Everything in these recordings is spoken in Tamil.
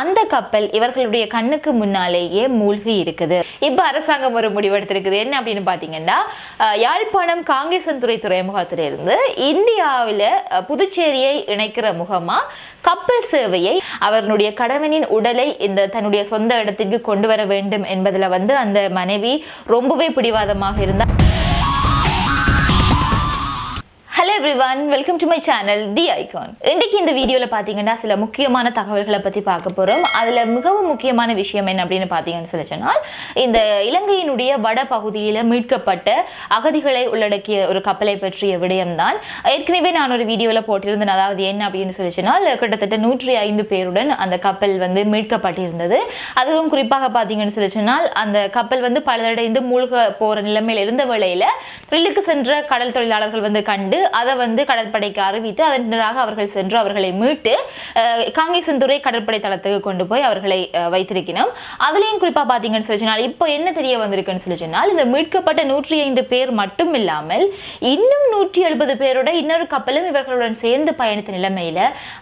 அந்த கப்பல் இவர்களுடைய கண்ணுக்கு முன்னாலேயே மூழ்கி இருக்குது. இப்போ அரசாங்கம் ஒரு முடிவெடுத்திருக்குது என்ன அப்படின்னு பார்த்தீங்கன்னா யாழ்ப்பாணம் யாழ்ப்பாணம் காங்கேசன்துறை துறைமுகத்திலிருந்து இந்தியாவில புதுச்சேரியை இணைக்கிற முகமா கப்பல் சேவையை அவர்களுடைய கணவனின் உடலை இந்த தன்னுடைய சொந்த இடத்திற்கு கொண்டு வர வேண்டும் என்பதுல வந்து அந்த மனைவி ரொம்பவே பிடிவாதமாக இருந்தார் hello welcome to my channel the icon இன்றைக்கு இந்த வீடியோவில் பார்த்தீங்கன்னா சில முக்கியமான தகவல்களை பற்றி பார்க்க போகிறோம் அதில் மிகவும் முக்கியமான விஷயம் என்ன அப்படின்னு பார்த்தீங்கன்னு சொல்லி சொன்னால் இந்த இலங்கையினுடைய வட பகுதியில் மீட்கப்பட்ட அகதிகளை உள்ளடக்கிய ஒரு கப்பலை பற்றிய விடயம்தான். ஏற்கனவே நான் ஒரு வீடியோவில் போட்டிருந்தேன். அதாவது என்ன அப்படின்னு சொல்லி சொன்னால் கிட்டத்தட்ட நூற்றி ஐந்து பேருடன் அந்த கப்பல் வந்து மீட்கப்பட்டிருந்தது. அதுவும் குறிப்பாக பார்த்தீங்கன்னு சொல்லி சொன்னால் அந்த கப்பல் வந்து பலரடைந்து மூழ்க போகிற நிலைமையில் இருந்த வேளையில் த்ரில்லுக்கு சென்ற கடல் தொழிலாளர்கள் வந்து கண்டு வந்து கடற்படைக்கு அறிவித்து அதன் பின்னராக அவர்கள் சென்று அவர்களை மீட்டு அஹ், காங்கேசன்துறை கடற்படை தளத்துக்கு கொண்டு போய் அவர்களை வைத்திருக்கணும். அதுலேயும் குறிப்பாக பார்த்தீங்கன்னு சொல்லி சொன்னால் இப்போ என்ன தெரிய வந்திருக்குன்னு சொல்லி சொன்னால் இந்த மீட்கப்பட்ட நூற்றி ஐந்து பேர் மட்டும் இல்லாமல் இன்னும் நூற்றி எழுபது பேரோட இன்னொரு கப்பலும் இவர்களுடன் சேர்ந்து பயணித்த நிலைமையில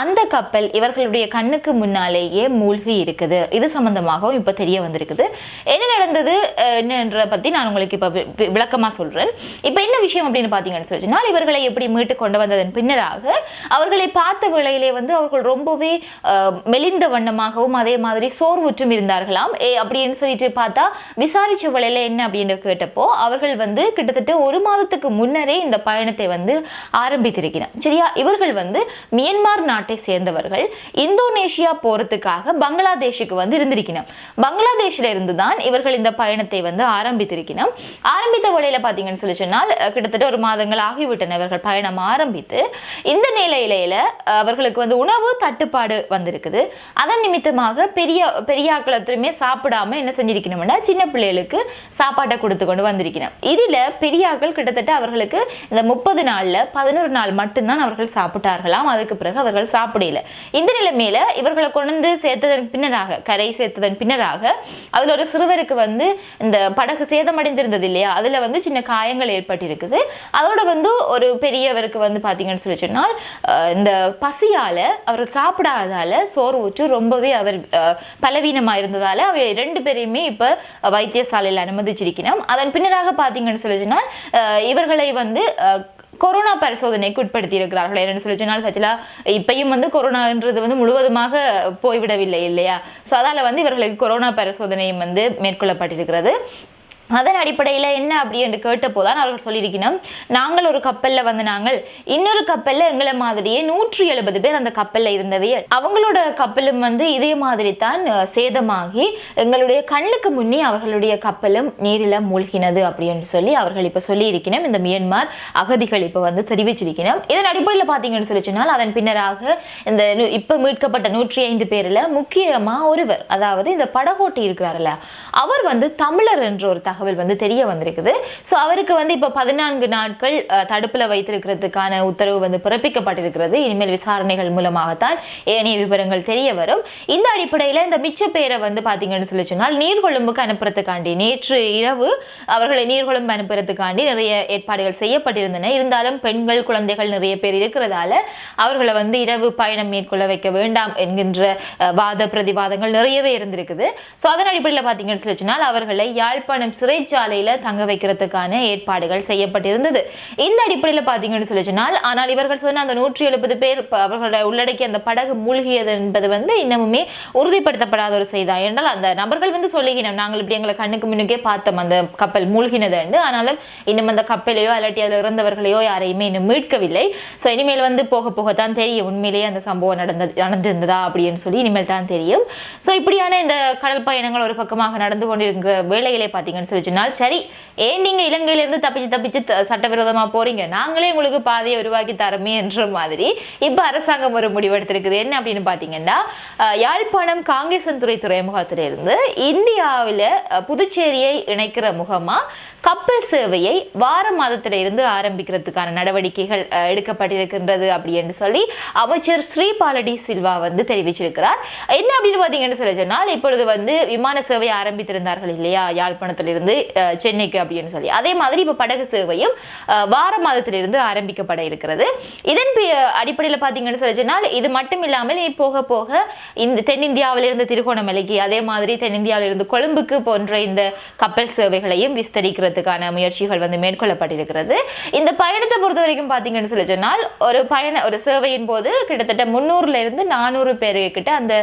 அந்த கப்பல் இவர்களுடைய கண்ணுக்கு முன்னாலேயே மூழ்கி இருக்குது. இது சம்பந்தமாகவும் இப்போ தெரிய வந்திருக்குது. என்ன நடந்தது என்னன்றதை பற்றி நான் உங்களுக்கு இப்போ விளக்கமாக சொல்கிறேன் இப்போ என்ன விஷயம் அப்படின்னு பார்த்தீங்கன்னு சொல்லி சொன்னால் இவர்களை எப்படி மீட்டு கொண்டு வந்ததன் பின்னராக அவர்களை பார்த்த வேளையிலே வந்து அவர்கள் ரொம்பவே மெலிந்த வண்ணமாகவும் அதே மாதிரி சோர்வுற்றும் இருந்தார்களாம். ஏ அப்படின்னு சொல்லிட்டு பார்த்தா விசாரிச்ச வேளையில என்ன அப்படின்னு கேட்டப்போ அவர்கள் வந்து கிட்டத்தட்ட ஒரு மாதத்துக்கு முன்னரே இந்த பயணத்தை வந்து ஆரம்பித்திருக்கிறார். சரியா? இவர்கள் வந்து மியன்மார் நாட்டை சேர்ந்தவர்கள் இந்தோனேஷியா போறதுக்காக பங்களாதேஷுக்கு வந்து இருந்திருக்கணும் பங்களாதேஷில் இருந்து தான் இவர்கள் இந்த பயணத்தை வந்து ஆரம்பித்திருக்கணும் ஆரம்பித்த வேளையில பார்த்தீங்கன்னு சொல்லி சொன்னால் கிட்டத்தட்ட ஒரு மாதங்கள் ஆகிவிட்டன இவர்கள் பயணம் ஆரம்பித்து இந்த நிலையில அவர்களுக்கு வந்து உணவு தட்டுப்பாடு வந்திருக்குது. அதன் நிமித்தமாக பெரிய பெரியாக்களத்துமே சாப்பிடாம என்ன செஞ்சிருக்கணும்னா சின்ன பிள்ளைகளுக்கு சாப்பாட்டை கொடுத்து கொண்டு வந்திருக்கணும் இதில் பெரியாக்கள் கிட்டத்தட்ட அவர்களுக்கு இந்த முப்பது நாளில் பதினோரு நாள் மட்டும்தான் அவர்கள் சாப்பிட்டார்களாம். அதுக்கு பிறகு அவர்கள் சாப்பிடல. இந்த நிலைமையில இவர்களை கொண்டு சேர்த்ததன் பின்னராக கரை சேர்த்ததன் பின்னராக அதில் ஒரு சிறுவருக்கு வந்து இந்த படகு சேதமடைந்திருந்தது இல்லையா? அதில் வந்து சின்ன காயங்கள் ஏற்பட்டிருக்குது. அதோட வந்து ஒரு பெரிய பெரியவருக்கு வந்து பார்த்தீங்கன்னு சொல்லி சொன்னால் இந்த பசியால் அவர் சாப்பிடாதால சோறு ஊற்று ரொம்பவே அவர் பலவீனமாக இருந்ததால் அவர் ரெண்டு பேரையுமே இப்போ வைத்தியசாலையில் அனுமதிச்சிருக்கணும் அதன் பின்னராக பார்த்தீங்கன்னு சொல்லி சொன்னால் இவர்களை வந்து கொரோனா பரிசோதனைக்கு உட்படுத்தி இருக்கிறார்கள். என்னென்னு சொல்லி சொன்னால் சச்சிலா இப்பையும் வந்து கொரோனான்றது வந்து முழுவதுமாக போய்விடவில்லை இல்லையா? ஸோ அதால் வந்து இவர்களுக்கு கொரோனா பரிசோதனையும் வந்து மேற்கொள்ளப்பட்டிருக்கிறது. அதன் அடிப்படையில் என்ன அப்படி என்று கேட்டப்போதான் அவர்கள் சொல்லியிருக்கணும் நாங்கள் ஒரு கப்பலில் வந்து நாங்கள் இன்னொரு கப்பலில் எங்களை மாதிரியே நூற்றி எழுபது பேர் அந்த கப்பலில் இருந்தவையே. அவங்களோட கப்பலும் வந்து இதே மாதிரி தான் சேதமாகி எங்களுடைய கண்ணுக்கு முன்னே அவர்களுடைய கப்பலும் நீரில் மூழ்கினது அப்படின்னு சொல்லி அவர்கள் இப்போ சொல்லியிருக்கணும் இந்த மியன்மார் அகதிகள் இப்போ வந்து தெரிவிச்சிருக்கணும் இதன் அடிப்படையில் பார்த்தீங்கன்னு சொல்லி சொன்னால் அதன் பின்னராக இந்த இப்போ மீட்கப்பட்ட நூற்றி ஐந்து பேரில் முக்கியமாக ஒருவர் அதாவது இந்த படகோட்டி இருக்கிறாரில்ல அவர் வந்து தமிழர் என்ற ஒரு தகவல் வந்து தெரிய வந்திருக்குது. ஸோ அவருக்கு வந்து இப்போ பதினான்கு நாட்கள் தடுப்பில் தடுப்புல வைத்திருக்கிறதுக்கான உத்தரவு வந்து பிறப்பிக்கப்பட்டிருக்கிறது. இனிமேல் விசாரணைகள் மூலமாகத்தான் ஏனைய விவரங்கள் தெரிய வரும். இந்த அடிப்படையில் இந்த மிச்ச பேரை வந்து பார்த்தீங்கன்னு சொல்லி சொன்னால் நீர்கொழும்புக்கு அனுப்புறதுக்காண்டி நேற்று இரவு அவர்களை நீர்கொழும்பு அனுப்புறதுக்காண்டி நிறைய ஏற்பாடுகள் செய்யப்பட்டிருந்தன. இருந்தாலும் பெண்கள் குழந்தைகள் நிறைய பேர் இருக்கிறதால அவர்களை வந்து இரவு பயணம் மேற்கொள்ள வைக்க வேண்டாம் என்கின்ற வாத பிரதிவாதங்கள் நிறையவே இருந்திருக்குது. ஸோ அதன் அடிப்படையில் பார்த்தீங்கன்னு சொல்லி சொன்னால் அவர்களை யாழ்ப்பாணம் சிறைச்சாலையில தங்க வைக்கிறதுக்கான ஏற்பாடுகள் செய்யப்பட்டிருந்தது. இந்த அடிப்படையில் பார்த்தீங்கன்னு சொல்லி சொன்னால் ஆனால் இவர்கள் சொன்ன அந்த நூற்றி எழுபது பேர் அவர்களை உள்ளடக்கிய அந்த படகு மூழ்கியது என்பது வந்து இன்னமுமே உறுதிப்படுத்தப்படாத ஒரு செய்தா. என்றால் அந்த நபர்கள் வந்து சொல்லுகிறோம் நாங்கள் இப்படி எங்களை கண்ணுக்கு முன்னுக்கே பார்த்தோம் அந்த கப்பல் மூழ்கினது என்று. ஆனாலும் இன்னும் அந்த கப்பலையோ அல்லாட்டி அதில் இறந்தவர்களையோ யாரையுமே இன்னும் மீட்கவில்லை. ஸோ இனிமேல் வந்து போக போக தான் தெரியும் உண்மையிலேயே அந்த சம்பவம் நடந்தது நடந்திருந்ததா அப்படின்னு சொல்லி இனிமேல் தான் தெரியும். ஸோ இப்படியான இந்த கடல் பயணங்கள் ஒரு பக்கமாக நடந்து கொண்டிருக்கிற வேலைகளை பார்த்தீங்கன்னு சொல்லி சொன்னால் சரி. ஏன் நீங்கள் இலங்கையிலேருந்து தப்பிச்சு தப்பிச்சு சட்டவிரோதமாக போகிறீங்க நாங்களே உங்களுக்கு பாதையை உருவாக்கி தரமே என்ற மாதிரி இப்போ அரசாங்கம் ஒரு முடிவெடுத்திருக்குது என்ன அப்படின்னு பார்த்தீங்கன்னா அஹ், யாழ்ப்பாணம் காங்கேசன்துறை துறைமுகத்திலிருந்து இந்தியாவில் புதுச்சேரியை இணைக்கிற முகமாக கப்பல் சேவையை வார மாதத்திலிருந்து ஆரம்பிக்கிறதுக்கான நடவடிக்கைகள் எடுக்கப்பட்டிருக்கின்றது அப்படின்னு சொல்லி அமைச்சர் ஸ்ரீபாலடி சில்வா வந்து தெரிவிச்சிருக்கிறார். என்ன அப்படின்னு பார்த்தீங்கன்னு சொல்லி சொன்னால் இப்பொழுது வந்து விமான சேவை ஆரம்பித்திருந்தார்கள் இல்லையா? யாழ்ப்பாணத்திலிருந்து இருந்து சென்னைக்கு அப்படின்னு சொல்லி. அதே மாதிரி இப்போ படகு சேவையும் வார மாதத்திலிருந்து ஆரம்பிக்கப்பட இருக்கிறது. இதன் அடிப்படையில் பார்த்தீங்கன்னு சொல்லி சொன்னால் இது மட்டும் இல்லாமல் போக போக இந்த தென்னிந்தியாவிலிருந்து திருகோணமலைக்கு அதே மாதிரி தென்னிந்தியாவிலிருந்து கொழும்புக்கு போன்ற இந்த கப்பல் சேவைகளையும் விஸ்தரிக்கிறதுக்கான முயற்சிகள் வந்து மேற்கொள்ளப்பட்டிருக்கிறது. இந்த பயணத்தை பொறுத்த வரைக்கும் பார்த்தீங்கன்னு சொல்லி சொன்னால் ஒரு பயண ஒரு சேவையின் போது கிட்டத்தட்ட முந்நூறுல இருந்து நானூறு பேருக்கிட்ட அந்த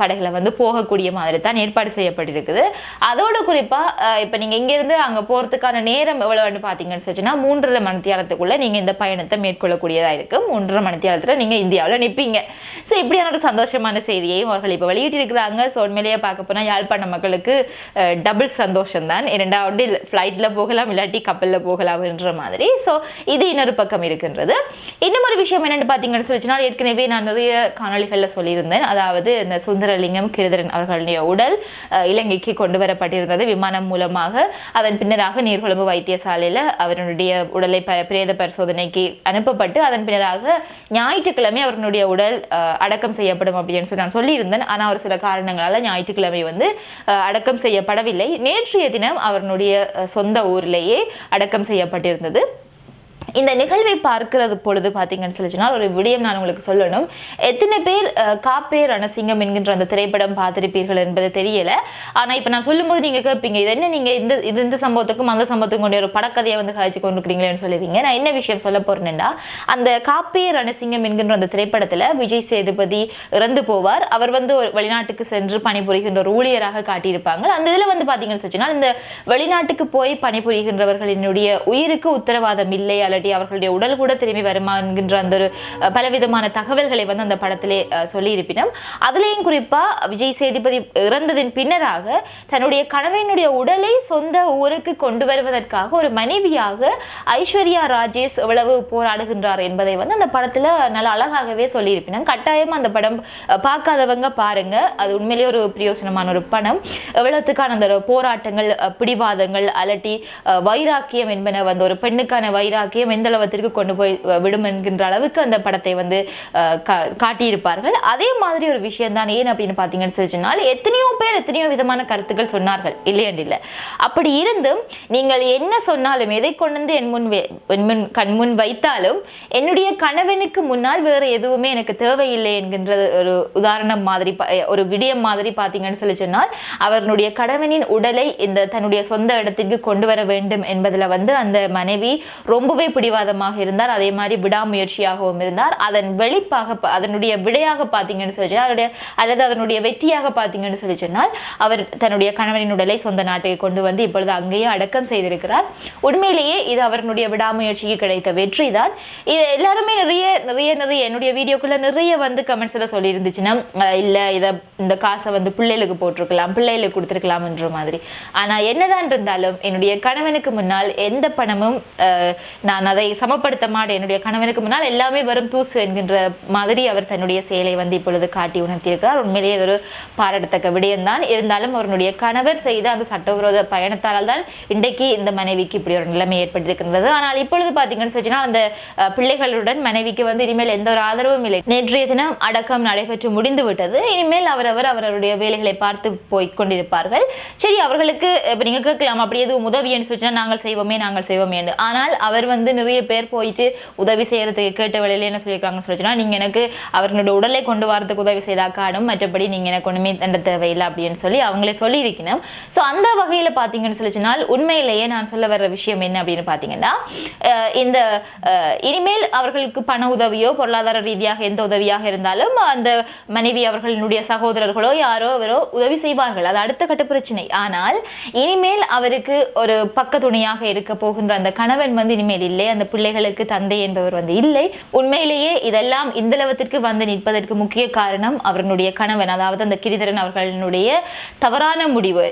படகுல வந்து போகக்கூடிய மாதிரி தான் ஏற்பாடு செய்யப்பட்டிருக்குது. அதோட குறிப்பாக இப்போ நீங்கள் இங்கேருந்து அங்கே போகிறதுக்கான நேரம் எவ்வளோன்னு பார்த்தீங்கன்னு சொல்லிச்சுன்னா மூன்றரை மணித்தியாலத்துக்குள்ளே நீங்கள் இந்த பயணத்தை மேற்கொள்ளக்கூடியதாக இருக்குது மூன்றரை மணித்தியாலத்தில் நீங்கள் இந்தியாவில் நிற்பீங்க ஸோ இப்படியான ஒரு சந்தோஷமான செய்தியையும் அவர்கள் இப்போ வெளியிட்டிருக்கிறாங்க. ஸோ உண்மையிலேயே பார்க்க போனால் யாழ்ப்பாண மக்களுக்கு டபுள் சந்தோஷம் தான் இரண்டாவது ஃப்ளைட்டில் போகலாம் இல்லாட்டி கப்பலில் போகலாம்ன்ற மாதிரி. ஸோ இது இன்னொரு பக்கம் இருக்கின்றது. இன்னும் ஒரு விஷயம் என்னென்னு பார்த்தீங்கன்னு சொல்லிச்சுன்னா ஏற்கனவே நான் நிறைய காணொளிகளில் சொல்லியிருந்தேன். அதாவது இந்த சுந்தரலிங்கம் கிருதரன் அவர்களுடைய உடல் இலங்கைக்கு கொண்டு வரப்பட்டிருந்தது. விமானம் மூலமாக அதன் பின்னராக நீர்கொழும்பு வைத்தியசாலையில் அவருடைய உடலை ப பிரேத பரிசோதனைக்கு அனுப்பப்பட்டு அதன் பின்னராக ஞாயிற்றுக்கிழமை அவருடைய உடல் அடக்கம் செய்யப்படும் அப்படின்னு சொல்லி நான் சொல்லியிருந்தேன். ஆனால் ஒரு சில காரணங்களால் ஞாயிற்றுக்கிழமை வந்து அடக்கம் செய்யப்படவில்லை. நேற்றைய தினம் அவருடைய சொந்த ஊரிலேயே அடக்கம் செய்யப்பட்டிருந்தது. இந்த நிகழ்வை பார்க்கிறது பொழுது பார்த்தீங்கன்னு சொல்லி சொன்னால் ஒரு விடயம் நான் உங்களுக்கு சொல்லணும். எத்தனை பேர் காப்பே ரணசிங்கம் என்கின்ற அந்த திரைப்படம் பார்த்திருப்பீர்கள் என்பது தெரியல. ஆனால் இப்போ நான் சொல்லும்போது நீங்கள் கேட்பீங்க இது என்ன நீங்கள் இந்த இது இந்த சம்பவத்துக்கும் அந்த சம்பவத்துக்கும் கொண்டு ஒரு படக்கதையை வந்து காய்ச்சி கொண்டுருக்கிறீங்களேன்னு சொல்லுவீங்க. நான் என்ன விஷயம் சொல்ல போறேன்னா அந்த காப்பே ரணசிங்கம் என்கின்ற அந்த திரைப்படத்தில் விஜய் சேதுபதி இறந்து போவார். அவர் வந்து ஒரு வெளிநாட்டுக்கு சென்று பணிபுரிகின்ற ஒரு ஊழியராக காட்டியிருப்பாங்க. அந்த இதில் வந்து பார்த்தீங்கன்னு சொன்னால் இந்த வெளிநாட்டுக்கு போய் பணிபுரிகின்றவர்களினுடைய உயிருக்கு உத்தரவாதம் இல்லை அல்லாட்டி அவர்களுடைய உடல் கூட திரும்பி வருமா என்கின்ற அந்த ஒரு பலவிதமான தகவல்களை வந்து அந்த படத்திலே சொல்லி சொல்லியிருப்பினும். அதுலேயும் குறிப்பா விஜய் சேதுபதி இறந்ததின் பின்னராக தன்னுடைய கணவனுடைய உடலை சொந்த ஊருக்கு கொண்டு வருவதற்காக ஒரு மனைவியாக ஐஸ்வர்யா ராஜேஷ் எவ்வளவு போராடுகின்றார் என்பதை வந்து அந்த படத்துல நல்ல அழகாகவே சொல்லியிருப்பினும். கட்டாயம் அந்த படம் பார்க்காதவங்க பாருங்க. அது உண்மையிலேயே ஒரு பிரயோசனமான ஒரு படம். எவ்வளவுக்கான அந்த போராட்டங்கள் பிடிவாதங்கள் அலட்டி வைராக்கியம் என்பன வந்து ஒரு பெண்ணுக்கான வைராக்கியம் எந்த அளவத்திற்கு கொண்டு போய் விடும் என்கின்ற அளவுக்கு அந்த படத்தை வந்து காட்டியிருப்பார்கள். அதே மாதிரி ஒரு விஷயம் தான் ஏன் அப்படின்னு பார்த்தீங்கன்னு சொல்லி சொன்னால் எத்தனையோ பேர் எத்தனையோ விதமான கருத்துக்கள் சொன்னார்கள். இல்லையண்டு இல்லை. அப்படி இருந்தும் நீங்கள் என்ன சொன்னாலும் எதை கொண்டு வந்து என் முன் என் முன் கண் முன் வைத்தாலும் என்னுடைய கணவனுக்கு முன்னால் வேறு எதுவுமே எனக்கு தேவையில்லை என்கின்ற ஒரு உதாரணம் மாதிரி ஒரு விடயம் மாதிரி பார்த்தீங்கன்னு சொல்லி சொன்னால் அவர்களுடைய கணவனின் உடலை இந்த தன்னுடைய சொந்த இடத்திற்கு கொண்டு வர வேண்டும் என்பதில் வந்து அந்த மனைவி ரொம்பவே பிடிவாதமாக இருந்தார். அதே மாதிரி விடாமுயற்சியாகவும் இருந்தார். அதன் வெளிப்பாக பா- அதனுடைய விடையாக பார்த்தீங்கன்னு சொல்லி சொன்னால் அதனுடைய அல்லது அதனுடைய வெற்றியாக பார்த்தீங்கன்னு சொல்லி சொன்னால் அவர் தன்னுடைய கணவனின் உடலை சொந்த நாட்டுக்கு கொண்டு வந்து இப்பொழுது அங்கேயே அடக்கம் செய்திருக்கிறார். உண்மையிலேயே இது அவர்களுடைய விடாமுயற்சிக்கு கிடைத்த வெற்றி தான். இது எல்லாருமே நிறைய நிறைய நிறைய என்னுடைய வீடியோக்குள்ள நிறைய வந்து கமெண்ட்ஸில் சொல்லி இருந்துச்சுன்னா இல்லை இதை இந்த காசை வந்து பிள்ளைகளுக்கு போட்டிருக்கலாம் பிள்ளைகளுக்கு கொடுத்துருக்கலாம்ன்ற மாதிரி. ஆனால் என்னதான் இருந்தாலும் என்னுடைய கணவனுக்கு முன்னால் எந்த பணமும் நான் நான் அதை சமப்படுத்த மாட்டேன். என்னுடைய கணவனுக்கு முன்னால் எல்லாமே வரும் தூசு என்கின்ற மாதிரி அவர் தன்னுடைய செயலை வந்து இப்பொழுது காட்டி உணர்த்தியிருக்கிறார். உண்மையிலேயே இது ஒரு பாராட்டத்தக்க விடயம்தான். இருந்தாலும் அவருடைய கணவர் செய்த அந்த சட்டவிரோத பயணத்தால் தான் இன்றைக்கு இந்த மனைவிக்கு இப்படி ஒரு நிலைமை ஏற்பட்டிருக்கின்றது. ஆனால் இப்பொழுது பார்த்தீங்கன்னு சொன்னால் அந்த பிள்ளைகளுடன் மனைவிக்கு வந்து இனிமேல் எந்த ஒரு ஆதரவும் இல்லை. நேற்றைய தினம் அடக்கம் நடைபெற்று முடிந்து விட்டது இனிமேல் அவரவர் அவருடைய வேலைகளை பார்த்து போய் கொண்டிருப்பார்கள். சரி அவர்களுக்கு இப்போ நீங்கள் கேட்கலாம் அப்படி எதுவும் உதவி என்று சொன்னால் நாங்கள் செய்வோமே நாங்கள் செய்வோமே என்று. ஆனால் அவர் வந்து நிறைய பேர் போயிட்டு உதவி செய்யறதுக்கு கேட்ட வேலையில என்ன சொல்லியிருக்காங்கன்னு சொல்லிச்சுன்னா நீங்கள் எனக்கு அவர்களோட உடலை கொண்டு வரதுக்கு உதவி செய்தா காணும் மற்றபடி நீங்கள் எனக்கு ஒன்றுமே தண்ட தேவையில்லை அப்படின்னு சொல்லி அவங்களே சொல்லியிருக்கணும். ஸோ அந்த வகையில் பார்த்தீங்கன்னு சொல்லிச்சுனால் உண்மையிலேயே நான் சொல்ல வர்ற விஷயம் என்ன அப்படின்னு பார்த்தீங்கன்னா இந்த இனிமேல் அவர்களுக்கு பண உதவியோ பொருளாதார ரீதியாக எந்த உதவியாக இருந்தாலும் அந்த மனைவி அவர்களுடைய சகோதரர்களோ யாரோ அவரோ உதவி செய்வார்கள். அது அடுத்த கட்ட பிரச்சனை. ஆனால் இனிமேல் அவருக்கு ஒரு பக்க துணையாக இருக்க போகின்ற அந்த கணவன் வந்து இனிமேல் இல்லை. இல்லை அந்த பிள்ளைகளுக்கு தந்தை என்பவர் வந்து இல்லை. உண்மையிலேயே இதெல்லாம் இந்தளவத்திற்கு வந்து நிற்பதற்கு முக்கிய காரணம் அவர்களுடைய கணவன் அதாவது அந்த கிரிதரன் அவர்களுடைய தவறான முடிவு.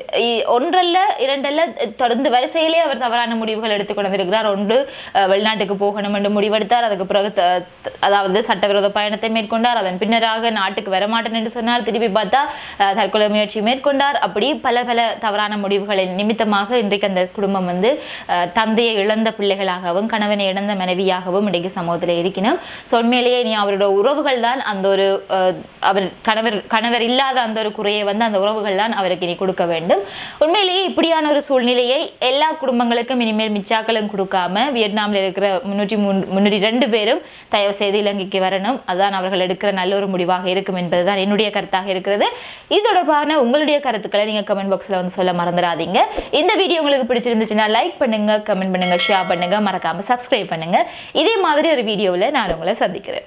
ஒன்றல்ல இரண்டல்ல தொடர்ந்து வரிசையிலே அவர் தவறான முடிவுகள் எடுத்துக்கொண்டு வந்திருக்கிறார் ஒன்று வெளிநாட்டுக்கு போகணும் என்று முடிவெடுத்தார். அதுக்கு பிறகு அதாவது சட்டவிரோத பயணத்தை மேற்கொண்டார். அதன் பின்னராக நாட்டுக்கு வரமாட்டேன் என்று சொன்னார் திருப்பி பார்த்தா தற்கொலை முயற்சி மேற்கொண்டார். அப்படி பல பல தவறான முடிவுகளின் நிமித்தமாக இன்றைக்கு அந்த குடும்பம் வந்து தந்தையை இழந்த பிள்ளைகளாகவும் கணவனை இழந்த மனைவியாகவும் இன்றைக்கு சமூகத்தில் இருக்கணும் ஸோ உண்மையிலேயே நீ அவரோட உறவுகள் தான் அந்த ஒரு அவர் கணவர் கணவர் இல்லாத அந்த ஒரு குறையை வந்து அந்த உறவுகள் தான் அவருக்கு இனி கொடுக்க வேண்டும். உண்மையிலேயே இப்படியான ஒரு சூழ்நிலையை எல்லா குடும்பங்களுக்கும் இனிமேல் மிச்சாக்களும் கொடுக்காம வியட்நாமில் இருக்கிற முன்னூற்றி மூன்று முன்னூற்றி ரெண்டு பேரும் தயவு செய்து இலங்கைக்கு வரணும். அதுதான் அவர்கள் எடுக்கிற நல்ல ஒரு முடிவாக இருக்கும் என்பதுதான் என்னுடைய கருத்தாக இருக்கிறது. இது தொடர்பான உங்களுடைய கருத்துக்களை நீங்கள் கமெண்ட் பாக்ஸில் வந்து சொல்ல மறந்துடாதீங்க. இந்த வீடியோ உங்களுக்கு பிடிச்சிருந்துச்சுன்னா லைக் பண்ணுங்க கமெண்ட் பண்ணுங்க ஷேர் பண்ணுங்க. மறக்காமல் சப்ஸ்கிரைப் பண்ணுங்கள் இதே மாதிரி ஒரு வீடியோவில் நான் உங்களை சந்திக்கிறேன்.